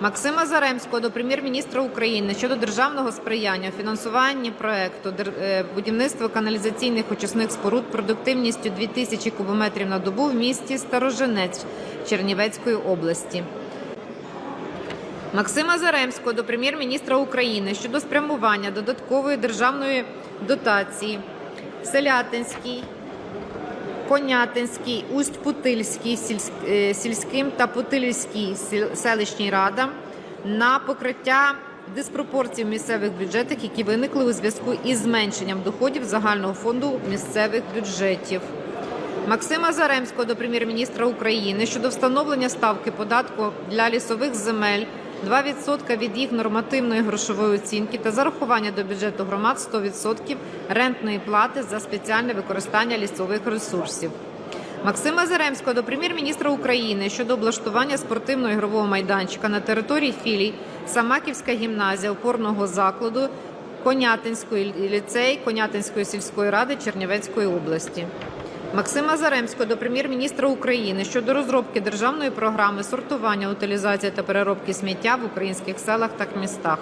Максима Заремського до прем'єр-міністра України щодо державного сприяння у фінансуванні проекту е, будівництва каналізаційних очисних споруд продуктивністю 2000 кубометрів на добу в місті Старожинець Чернівецької області. Максима Заремського до прем'єр-міністра України щодо спрямування додаткової державної дотації Селятинській, Конятинській, Усть-Путильській е, сільським та Путильській селищній радам на покриття диспропорцій в місцевих бюджетах, які виникли у зв'язку із зменшенням доходів загального фонду місцевих бюджетів. Максима Заремського до прем'єр-міністра України щодо встановлення ставки податку для лісових земель 2% від їх нормативної грошової оцінки та зарахування до бюджету громад 100% рентної плати за спеціальне використання лісових ресурсів. Максима Заремського до прем'єр-міністра України щодо облаштування спортивно-ігрового майданчика на території філій Самаківська гімназія опорного закладу Конятинської ліцей Конятинської сільської ради Чернівецької області. Максима Заремського до прем'єр-міністра України щодо розробки державної програми сортування, утилізації та переробки сміття в українських селах та містах.